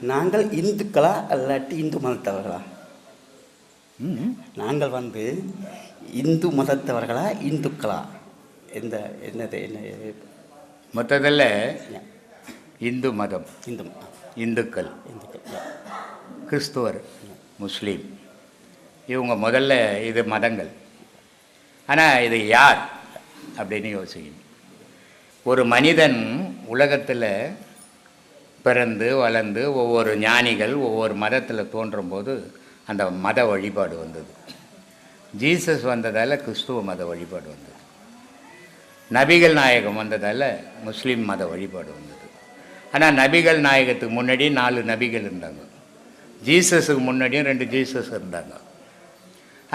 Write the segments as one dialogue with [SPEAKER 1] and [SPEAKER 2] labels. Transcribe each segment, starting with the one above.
[SPEAKER 1] நாங்கள் இந்துக்களா இல்லாட்டி இந்து மதத்தவர்களா? நாங்கள் வந்து இந்து மதத்தவர்களா இந்துக்களா? எந்த என்னது என்ன
[SPEAKER 2] மொத்தத்தில் இந்து மதம்.
[SPEAKER 1] இந்து
[SPEAKER 2] இந்துக்கள்.
[SPEAKER 1] இந்துக்கள்
[SPEAKER 2] கிறிஸ்துவர் முஸ்லீம். இவங்க முதல்ல இது மதங்கள். ஆனால் இது யார்? அப்படின்னு யோசிக்கணும் ஒரு மனிதன் உலகத்தில் பிறந்து வளர்ந்து ஒவ்வொரு ஞானிகள் ஒவ்வொரு மதத்தில் தோன்றும் போது அந்த மத வழிபாடு வந்தது. ஜீசஸ் வந்ததால் கிறிஸ்துவ மத வழிபாடு வந்தது. நபிகள் நாயகம் வந்ததால் முஸ்லீம் மத வழிபாடு வந்தது. ஆனால் நபிகள் நாயகத்துக்கு முன்னாடி நாலு நபிகள் இருந்தாங்க. ஜீசஸுக்கு முன்னாடியும் ரெண்டு ஜீசஸ் இருந்தாங்க.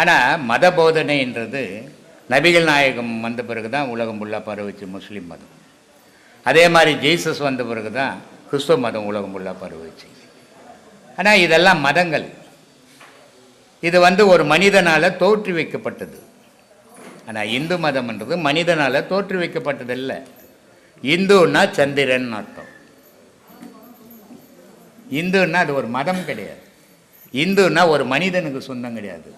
[SPEAKER 2] ஆனால் மத போதனைன்றது நபிகள் நாயகம் வந்த பிறகு தான் உலகம் ஃபுல்லாக பரவிச்சு முஸ்லீம் மதம். அதே மாதிரி ஜீசஸ் வந்த பிறகு தான் கிறிஸ்துவ மதம் உலகம் ஃபுல்லாக பரவுச்சு ஆனால் இதெல்லாம் மதங்கள். இது வந்து ஒரு மனிதனால் தோற்றி வைக்கப்பட்டது. ஆனால் இந்து மதம்ன்றது மனிதனால் தோற்றி வைக்கப்பட்டது இல்லை இந்துன்னா சந்திரன் அர்த்தம். இந்துன்னா அது ஒரு மதம் கிடையாது. இந்துன்னா ஒரு மனிதனுக்கு சொந்தம் கிடையாது.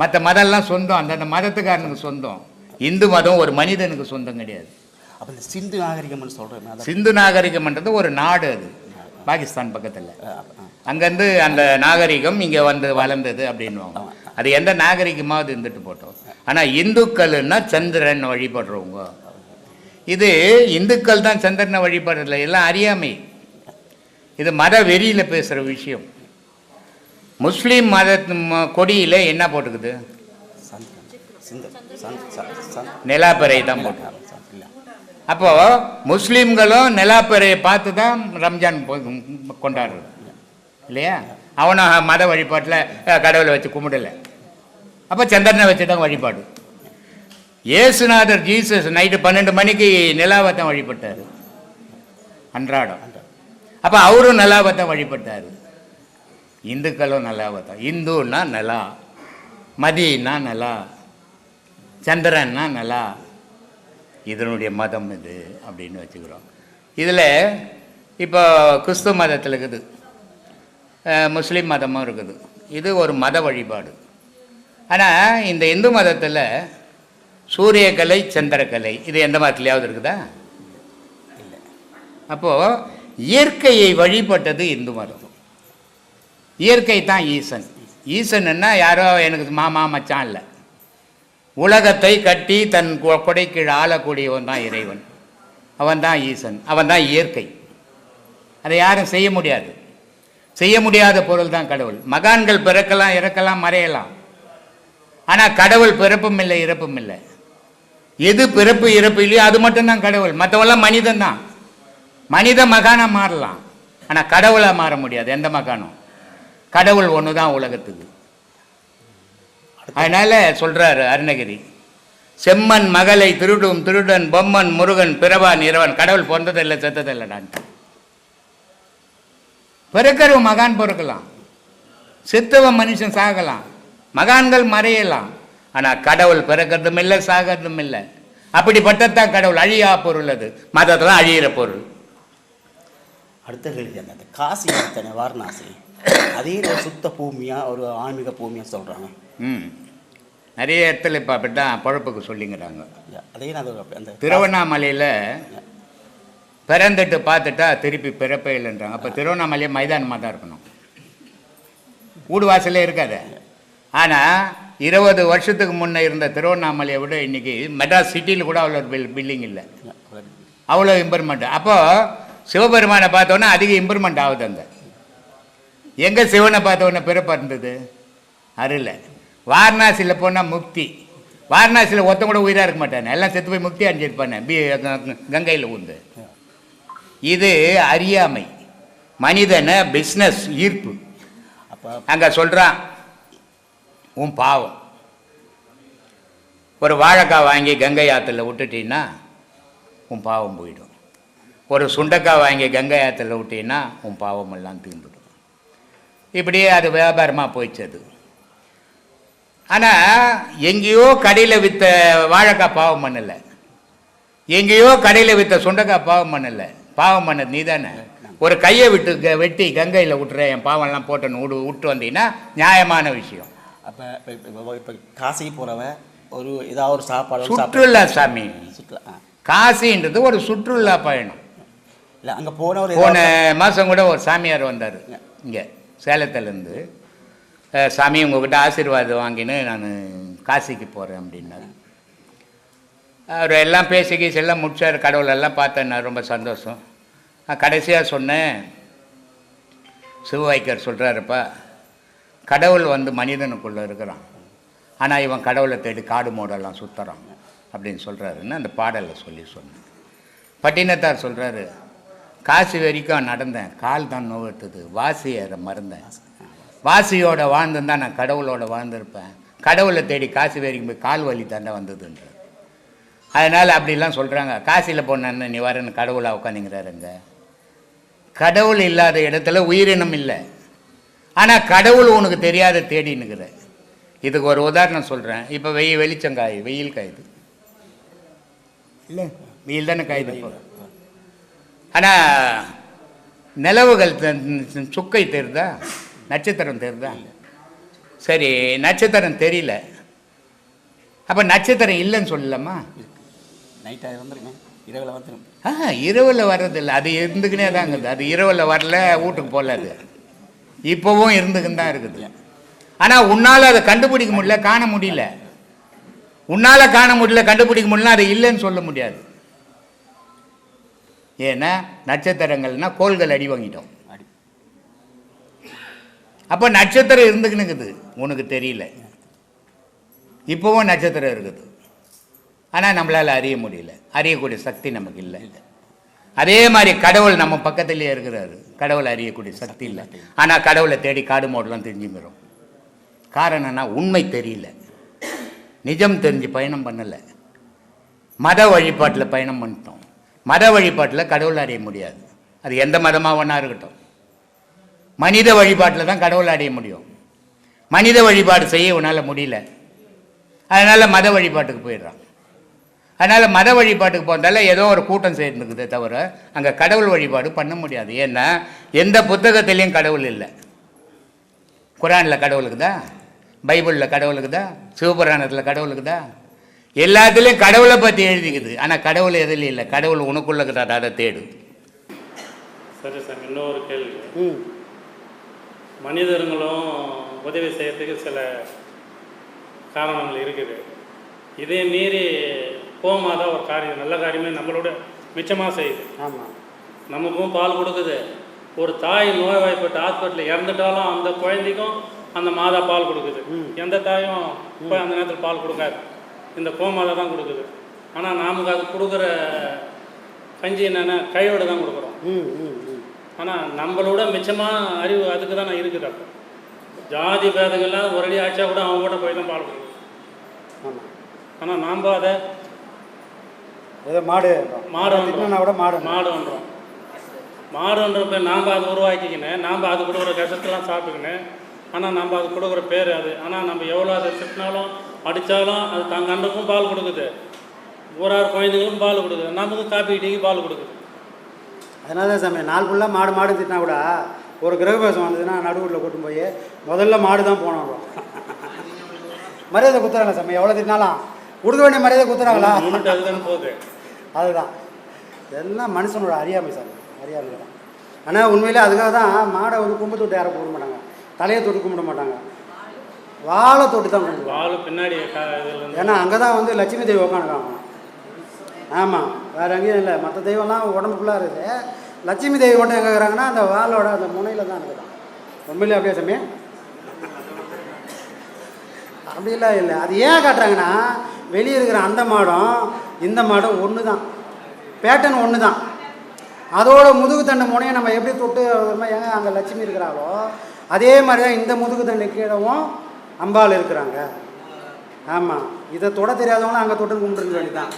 [SPEAKER 2] மற்ற மதம்லாம் சொந்தம். அந்தந்த மதத்துக்காரனுக்கு சொந்தம். இந்து மதம் ஒரு மனிதனுக்கு சொந்தம் கிடையாது.
[SPEAKER 1] அப்போ இந்த சிந்து நாகரிகம்னு சொல்கிறேன்
[SPEAKER 2] சிந்து நாகரிகம்ன்றது ஒரு நாடு அது. பாகிஸ்தான் பக்கத்தில். அங்கேருந்து அந்த நாகரிகம் இங்கே வந்து வளர்ந்தது அப்படின்வாங்க அது எந்த நாகரிகமாவது இருந்துட்டு போட்டோம். ஆனால் இந்துக்கள்னா சந்திரன் வழிபடுறவங்க. இது இந்துக்கள் தான் சந்திரனை வழிபடுறதில்ல எல்லாம் அறியாமை. இது மத வெறியில் பேசுகிற விஷயம். முஸ்லீம் மத கொடியில் என்ன போட்டுக்குது? நிலாப்பறை தான் போட்டு
[SPEAKER 1] அப்போது
[SPEAKER 2] அப்போ முஸ்லீம்களும் நிலாப்பறையை பார்த்து தான் ரம்ஜான் கொண்டாடுறது. இல்லையா? அவனும் மத வழிபாட்டில் கடவுளை வச்சு கும்பிடல. அப்போ சந்திரனை வச்சு தான் வழிபாடு. இயேசுநாதர் ஜீசஸ் நைட்டு பன்னெண்டு மணிக்கு நிலாவை தான் வழிபட்டார். அன்றாடம். அப்போ அவரும் நிலாவை தான் வழிபட்டார். இந்துக்களும் நிலாவை தான் இந்துன்னா நிலா மதினா நிலா சந்திரன்னா நிலா இதனுடைய மதம் இது அப்படின்னு வச்சுக்கிறோம். இதில் இப்போ கிறிஸ்துவ மதத்தில் இருக்குது. முஸ்லீம் மதமும் இருக்குது. இது ஒரு மத வழிபாடு. ஆனால் இந்த இந்து மதத்தில் சூரியக்கலை சந்திரக்கலை இது எந்த மதத்துலையாவது இருக்குதா? இல்லை அப்போது இயற்கையை வழிபட்டது இந்து மதம். இயற்கை தான் ஈசன். ஈசன்னா யாரோ எனக்கு மாமா மச்சான் இல்லை. உலகத்தை கட்டி தன் கொடைக்கீழ் ஆளக்கூடியவன் தான் இறைவன். அவன் தான் ஈசன். அவன் தான் இயற்கை. அதை யாரும் செய்ய முடியாது. செய்ய முடியாத பொருள் தான் கடவுள். மகான்கள் பிறக்கலாம் இறக்கலாம் மறையலாம். ஆனால் கடவுள் பிறப்பும் இல்லை இறப்பும் இல்லை. எது பிறப்பு இறப்பு இல்லையோ அது மட்டும்தான் கடவுள். மற்றவெல்லாம் மனிதன் தான் மனித மகானாக மாறலாம். ஆனால் கடவுளாக மாற முடியாது. எந்த மகானும்? கடவுள் ஒன்று தான் உலகத்துக்கு. அதனால சொல்றாரு அருணகிரி செம்மன் மகளை திருடும் திருடன் பொம்மன் முருகன் பிறவான் இரவன் கடவுள் பிறந்ததில்லை செத்ததில்லைடான்ட்டு பிறக்கிறவன் மகான் பிறக்கலாம். செத்தவன் மனுஷன் சாகலாம். மகான்கள் மறையலாம். ஆனா கடவுள் பிறக்கிறதும் இல்லை சாகிறதும் இல்லை. அப்படிப்பட்டதான் கடவுள். அழியா பொருள் அது. மதத்தில் அழியிற பொருள்.
[SPEAKER 1] அடுத்த கேள்வி அந்த காசி தானே வாரணாசி. அதே சுத்த பூமியா ஒரு ஆன்மீக பூமியா சொல்றாங்க.
[SPEAKER 2] ம். நிறைய இடத்துல இப்போ அப்படித்தான் பழப்புக்கு சொல்லிங்கிறாங்க.
[SPEAKER 1] அதே நான் அந்த
[SPEAKER 2] திருவண்ணாமலையில் பிறந்துட்டு பார்த்துட்டா திருப்பி பிறப்பே இல்லைன்றாங்க. அப்போ திருவண்ணாமலையே மைதானமாக தான் இருக்கணும். வீடு வாசலே இருக்காது. ஆனால் இருபது வருஷத்துக்கு முன்னே இருந்த திருவண்ணாமலையை விட இன்னைக்கு மெட்ராஸ் சிட்டியில் கூட அவ்வளோ பில் பில்டிங் இல்லை. அவ்வளோ இம்ப்ரூவ்மெண்ட் அப்போது சிவபெருமானை பார்த்தோன்னே அதிக இம்ப்ரூவ்மெண்ட் ஆகுது அங்கே எங்கே சிவனை பார்த்தோன்னே பிறப்பு இருந்தது அருள. வாரணாசியில் போனால் முக்தி. வாரணாசியில் ஒருத்தன் கூட உயிராக இருக்க மாட்டானே. எல்லாம் செத்து போய் முக்தி அடைஞ்சிருப்பானே பி கங்கையில் உந்து இது அறியாமை. மனிதனை பிஸ்னஸ் ஈர்ப்பு.
[SPEAKER 1] அப்போ
[SPEAKER 2] அங்கே சொல்கிறான் உன் பாவம். ஒரு வாழைக்காய் வாங்கி கங்கை ஆற்றுல விட்டுட்டீன்னா உன் பாவம் போயிடும். ஒரு சுண்டைக்காய் வாங்கி கங்கை ஆற்றுல விட்டீங்கன்னா உன் பாவம் எல்லாம் தீர்ந்துடும். இப்படியே அது வியாபாரமாக போயிடுச்சு அது. ஆனால் எங்கேயோ கடையில் விற்ற வாழைக்காய் பாவம் பண்ணலை. எங்கேயோ கடையில் விற்ற சுண்டைக்காய் பாவம் பண்ணலை. பாவம் பண்ணது நீ தானே ஒரு கையை விட்டு க- வெட்டி கங்கையில் விட்டுறேன் என் பாவம்லாம் போட்டேன்னு விடு விட்டு வந்தீங்கன்னா நியாயமான விஷயம்.
[SPEAKER 1] அப்போ இப்போ இப்போ காசிக்கு போகிறவ ஒரு ஏதாவது ஒரு சாப்பாடு
[SPEAKER 2] சுற்றுலா சாமி.
[SPEAKER 1] சுற்றுலா
[SPEAKER 2] காசின்றது ஒரு சுற்றுலா பயணம்.
[SPEAKER 1] இல்லை அங்கே போன ஒரு
[SPEAKER 2] போன மாதம் கூட ஒரு சாமியார் வந்தார். இங்கே சேலத்துலேருந்து. சாமி உங்ககிட்ட ஆசீர்வாதம் வாங்கின்னு நான் காசிக்கு போகிறேன் அப்படின்னாரு. அவர் எல்லாம் பேசி கீசி எல்லாம் முடிச்சார். கடவுளெல்லாம் பார்த்தேன் நான் ரொம்ப சந்தோஷம். கடைசியாக சொன்னேன். சிவவாய்க்கர் சொல்கிறாருப்பா கடவுள் வந்து மனிதனுக்குள்ளே இருக்கிறான். ஆனால் இவன் கடவுளை தேடி காடு மோடெல்லாம் சுற்றுறான் அப்படின்னு சொல்கிறாருன்னு அந்த பாடலில் சொல்லி சொன்னேன். பட்டினத்தார் சொல்கிறாரு காசு வரைக்கும் நடந்தேன். கால் தான் நோவெடுத்தது வாசி ஏற மறந்தேன். வாசியோட வாழ்ந்திருந்தா நான் கடவுளோட வாழ்ந்திருப்பேன். கடவுளை தேடி காசு வரைக்கும் போய் கால் வலி தாண்டா வந்ததுன்ற அதனால் அப்படிலாம் சொல்கிறாங்க காசியில் போனேன்னு நீ வரேன்னு கடவுளை உட்காந்துங்கிறாருங்க கடவுள் இல்லாத இடத்துல உயிரினம் இல்லை. ஆனால் கடவுள் உனக்கு தெரியாத தேடினுக்கிற இதுக்கு ஒரு உதாரணம் சொல்கிறேன் இப்போ வெயில் வெளிச்சம் காயுது வெயில் காயுது. இல்லை. வெயில் தானே காயுது ஆனால் நிலவுகள் சுக்கை தெரியுதா நட்சத்திரம் தெரியுதா? சரி நட்சத்திரம் தெரியல. அப்போ நட்சத்திரம் இல்லைன்னு சொல்லலாமா?
[SPEAKER 1] நைட்டாக வந்துருங்க. இரவில் வந்துடும்
[SPEAKER 2] ஆ இரவில் வர்றதில்ல. அது இருந்துக்கினே தாங்குது அது இரவில் வரல வீட்டுக்கு போகல அது. இப்போவும் இருந்துக்கின்னு தான் இருக்குது. ஆனால் உன்னால் அதை கண்டுபிடிக்க முடியல காண முடியல. உன்னால் காண முடியல கண்டுபிடிக்க முடியல அது இல்லைன்னு சொல்ல முடியாது. ஏன்னா நட்சத்திரங்கள்னா கோள்கள் அடி வாங்கிட்டோம். அப்போ நட்சத்திரம் இருந்துக்கினுக்குது உனக்கு தெரியல. இப்போவும் நட்சத்திரம் இருக்குது. ஆனால் நம்மளால் அறிய முடியல. அறியக்கூடிய சக்தி நமக்கு இல்லை. அதே மாதிரி கடவுள் நம்ம பக்கத்துலேயே இருக்கிறாரு. கடவுளை அறியக்கூடிய சக்தி இல்லை. ஆனால் கடவுளை தேடி காடு மோடலாம் தெரிஞ்சுக்கிறோம் காரணம்னா உண்மை தெரியல. நிஜம் தெரிஞ்சு பயணம் பண்ணலை. மத வழிபாட்டில் பயணம் பண்ணிட்டோம். மத வழிபாட்டில் கடவுளை அறிய முடியாது. அது எந்த மதமாக ஒன்றா இருக்கட்டும். மனித வழிபாட்டில் தான் கடவுளை அடைய முடியும். மனித வழிபாடு செய்ய உன்னால் முடியல. அதனால் மத வழிபாட்டுக்கு போயிடுறான். அதனால் மத வழிபாட்டுக்கு போகிறதால ஏதோ ஒரு கூட்டம் சேர்ந்துக்குதே தவிர அங்கே கடவுள் வழிபாடு பண்ண முடியாது. ஏன்னா எந்த புத்தகத்திலையும் கடவுள் இல்லை. குரானில் கடவுளுக்குதா? பைபிளில் கடவுளுக்குதா? சிவபுராணத்தில் கடவுளுக்குதா? எல்லாத்துலேயும் கடவுளை பற்றி எழுதிக்குது. ஆனால் கடவுள் எதில் இல்லை. கடவுள் உனக்குள்ள அதை தேடு.
[SPEAKER 3] சரி சார் இன்னொரு கேள்வி. மனிதர்களும் உதவி செய்யறதுக்கு சில காரணங்கள் இருக்குது. இதே மீறி போகாத ஒரு காரியம் நல்ல காரியமே நம்மளோட மிச்சமாக செய்யுது.
[SPEAKER 1] ஆமாம்
[SPEAKER 3] நமக்கும் பால் கொடுக்குது. ஒரு தாய் நோய்வாய்ப்பட்டு ஹாஸ்பிட்டலில் இறந்துட்டாலும் அந்த குழந்தைக்கும் அந்த மாதா பால் கொடுக்குது. எந்த தாயும் போய் அந்த நேரத்தில் பால் கொடுக்காது. இந்த கோமாதா தான் கொடுக்குது. ஆனால் நமக்கு அது கொடுக்குற கஞ்சி என்னென்ன? கையோடு தான் கொடுக்குறோம். ஆனால் நம்மளோட மிச்சமாக அறிவு அதுக்கு தான் இருக்குது அப்போ. ஜாதி பேதங்கள்லாம் ஒரு அடி ஆச்சா கூட அவங்க கூட போய் தான் பால் கொடுக்குது
[SPEAKER 1] ஆமாம்
[SPEAKER 3] ஆனால் நாம் அதை
[SPEAKER 1] ஏதோ மாடு
[SPEAKER 3] மாடு
[SPEAKER 1] திட்டினா கூட மாடு
[SPEAKER 3] மாடுன்றோம் மாடுன்றப்ப நாம் அதை உருவாக்கிக்கினேன் நாம் அது கொடுக்குற கஷ்டத்தெல்லாம் சாப்பிட்டுக்கினேன் ஆனால் நம்ம அது கொடுக்குற பேர் அது. ஆனால் நம்ம எவ்வளோ அதை திட்டினாலும் அடித்தாலும் அது தங்க அண்டுக்கும் பால் கொடுக்குது. ஊரார் குழந்தைங்களுக்கும் பால் கொடுக்குது. நமக்கு காப்பி டீக்கு பால் கொடுக்குது.
[SPEAKER 4] அதனால தான் சாமி நாள் ஃபுல்லாக மாடு மாடு திட்டினா கூட ஒரு கிரகபாசம் வந்ததுன்னா நடுவில் கூட்டும் போய் முதல்ல மாடு தான் போனோம் மரியாதை குத்துறாங்களா சாமி எவ்வளோ திட்டினாலும். கொடுக்க வேண்டிய மரியாதை குத்துறாங்களா?
[SPEAKER 3] போகுது.
[SPEAKER 4] அதுதான். எல்லாம் மனுஷனோட அறியாமை சாமி அறியாமை தான். ஆனால் உண்மையிலே அதுக்காக தான் மாடை வந்து கும்பு தொட்டு யாரும் கும்பிட மாட்டாங்க. தலையை தொட்டு கும்பிட மாட்டாங்க. வாழை தொட்டு தான் கும்பிடுவாங்க.
[SPEAKER 3] பால் பின்னாடி
[SPEAKER 4] ஏன்னா அங்கே தான் வந்து லட்சுமி தெய்வம் உட்காந்துருக்காங்க ஆமாம் வேறு எங்கேயும் இல்லை. மற்ற தெய்வம்லாம் உடம்புக்குள்ளே இருக்குது. லட்சுமி தெய்வம் மட்டும் எங்கே இருக்கிறாங்கன்னா அந்த வாளோட அந்த முனையில் தான் இருக்குதான் உண்மையிலே அப்படியே சாமி? அப்படிலாம் இல்லை அது ஏன் காட்டுறாங்கன்னா வெளியே இருக்கிற அந்த மாடம் இந்த மாடம் ஒன்று தான் பேட்டன் ஒன்று தான் அதோட முதுகு தண்டு முனையை நம்ம எப்படி தொட்டு ஏங்க அங்கே லட்சுமி இருக்கிறாளோ அதே மாதிரி தான் இந்த முதுகு தண்டு கீழவும் அம்பாள் இருக்கிறாங்க. ஆமாம் இதை தொட தெரியாதவங்களும் அங்கே தொட்டு கும்பிட்டுருக்க வேண்டியதான்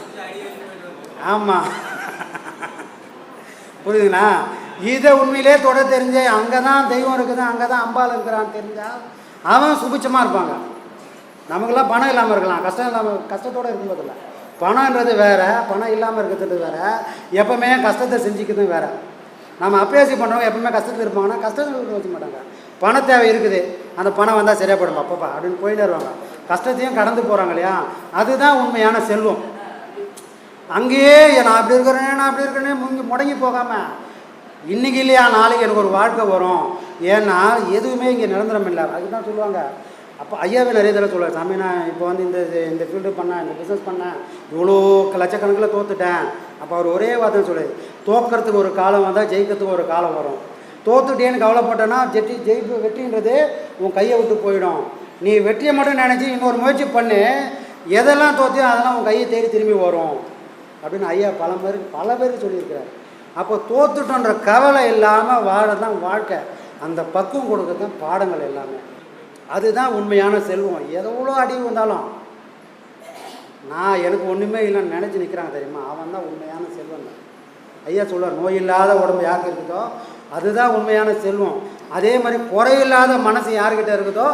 [SPEAKER 4] ஆமாம் புரியுதுங்களா? இதை உண்மையிலே தொட தெரிஞ்ச அங்கே தான் தெய்வம் இருக்குது அங்கே தான் அம்பாள் இருக்கிறான்னு தெரிஞ்சால் அவன் சுபிச்சமாக இருப்பாங்க. நமக்கெல்லாம் பணம் இல்லாமல் இருக்கலாம். கஷ்டம் இல்லாமல் கஷ்டத்தோடு இருக்கும்போதில்ல. பணம்ன்றது வேறு பணம் இல்லாமல் இருக்கிறது வேற. எப்பவுமே கஷ்டத்தை செஞ்சுக்கிறது வேறு. நம்ம அப்பியாசி பண்ணுறவங்க எப்பவுமே கஷ்டத்தில் இருப்பாங்கன்னா கஷ்டத்தில் வச்சுக்க மாட்டாங்க. பண தேவை இருக்குது. அந்த பணம் வந்தால் சரியாக போடும் அப்பப்பா அப்படின்னு போயிட்டு வருவாங்க. கஷ்டத்தையும் கடந்து போகிறாங்க இல்லையா? அதுதான் உண்மையான செல்வம். அங்கேயே நான் அப்படி இருக்கிறேனே நான் அப்படி இருக்கிறேனே முங்கி முடங்கி போகாமல் இன்னைக்கு இல்லையா? நாளைக்கு எனக்கு ஒரு வாழ்க்கை வரும். ஏன்னா எதுவுமே இங்கே நிரந்தரம் இல்லை. அதுதான் சொல்லுவாங்க. அப்போ ஐயாவே நிறைய தடவை சொல்லுவார் சாமி நான் இப்போ வந்து இந்த இந்த ஃபீல்டு பண்ணேன் இந்த பிஸ்னஸ் பண்ணேன். இவ்வளோ லட்சக்கணக்கில் தோத்துட்டேன். அப்போ அவர் ஒரே வார்த்தை சொல்லுது தோக்கிறதுக்கு ஒரு காலம் வந்தால் ஜெயிக்கிறதுக்கு ஒரு காலம் வரும். தோத்துட்டேன்னு கவலைப்பட்டேன்னா ஜெட்டி ஜெயிப்பு வெற்றின்றது உன் கையை விட்டு போயிடும். நீ வெற்றியை மட்டும் நினச்சி இன்னொரு முயற்சி பண்ணு. எதெல்லாம் தோத்தியோ அதெல்லாம் உன் கையை தேடி திரும்பி வரும். அப்படின்னு ஐயா பல பேர் பல பேருக்கு சொல்லியிருக்கிறார். அப்போ தோத்துட்டோன்ற கவலை இல்லாமல் வாழ தான் வாழ்க்கை. அந்த பக்குவம் கொடுக்க தான் பாடங்கள் எல்லாமே. அதுதான் உண்மையான செல்வம். எவ்வளோ அடி வந்தாலும் நான் எனக்கு ஒன்றுமே இல்லைன்னு நினச்சி நிற்கிறாங்க தெரியுமா? அவன் தான் உண்மையான செல்வம் ஐயா சொல்லுவார் நோய் இல்லாத உடம்பு யாருக்கு இருக்குதோ அதுதான் உண்மையான செல்வம். அதே மாதிரி குறையில்லாத மனசு யார்கிட்ட இருக்குதோ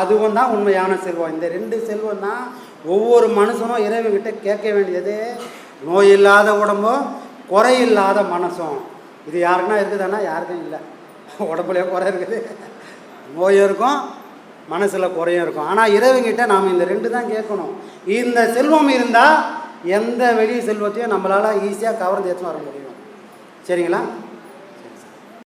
[SPEAKER 4] அதுவும் தான் உண்மையான செல்வம். இந்த ரெண்டு செல்வம் தான் ஒவ்வொரு மனுஷனும் இறைவன்கிட்ட கேட்க வேண்டியது நோய் இல்லாத உடம்பும் குறையில்லாத மனசும். இது யாருக்குன்னா இருக்குதுன்னா யாருக்கும் இல்லை. உடம்புலயே குறை இருக்குது. நோயும் இருக்கும் மனசில் குறையும் இருக்கும். ஆனால் இறைவங்கிட்ட நாம் இந்த ரெண்டு தான் கேட்கணும். இந்த செல்வம் இருந்தால் எந்த வெளி செல்வத்தையும் நம்மளால் ஈஸியாக கவர்ந்து ஏற்று வர முடியும். சரிங்களா?